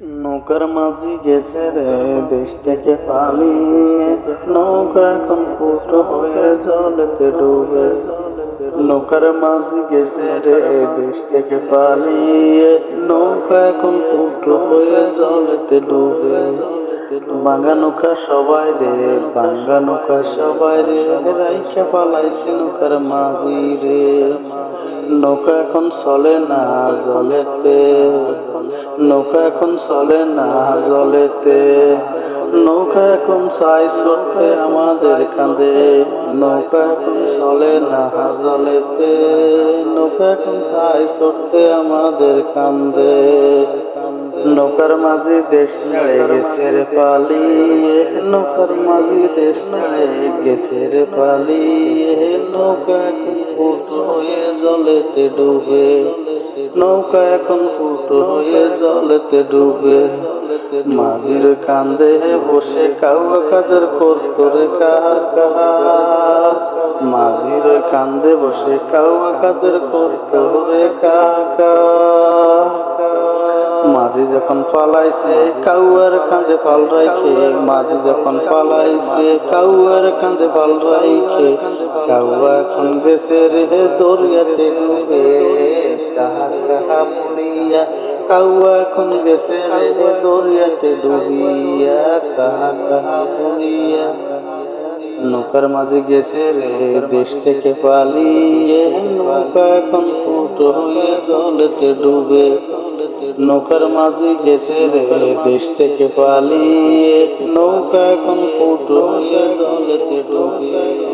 নৌকার মাঝি গেছে রে, দেশ থেকে পালিয়ে। নৌকা এখন ফুটো হয়ে জলেতে ডুবে। নৌকার মাঝি গেছে রে, দেশ থেকে পালিয়ে। নৌকা এখন ফুটো হয়ে জলেতে ডুবে। বাঙ্গা নৌকা সবাই রে, বাঙ্গা নৌকা সবাই রে, রাইখা পালাইছে নৌকার মাঝি রে। নৌকা এখন চলে না জলেতে। নৌকা এখন চলে না জলেতে। নৌকা এখন চাই চলতে আমাদের কাঁদে নৌকা এখন চলে না জলেতে। নৌকা এখন চাই চলতে আমাদের কান্দে নৌকার মাঝি দেশ ছেড়ে গেছে রে পালিয়ে, নৌকার মাঝি দেশ ছেড়ে গেছে রে পালিয়ে। নৌকা এখন ফুটো হয়ে জলেতে ডুবে, নৌকা এখন ফুটো হয়ে জলেতে ডুবে। মাঝির কান্দে বসে কাউয়া কাদের করতো রে কাহা। কাহা মাঝির কান্দে বসে কাউয়া কাদের করতো রে কাহা। মাঝি যখন পালাইছে, কাউয়ার কাঁধে পাল রাখে মাঝি যখন পালাইছে, কাউয়ার কাঁধে পাল রাখে কাউয়া এখন গেছে রে দরিয়াতে ডুবে। কাহা কাউয়া এখন গেছে রে দরিয়াতে ডুবিয়া। কাহা কাহা পুড়িয়া নৌকার মাঝে গেছে রে, দেশ থেকে পালিয়ে। নৌকা এখন ফুটো হয়ে জলেতে ডুবে। নৌকার মাঝে গেছে রে দেশ থেকে পালিয়ে নৌকা এখন ফুটো জলেতে ডুবে।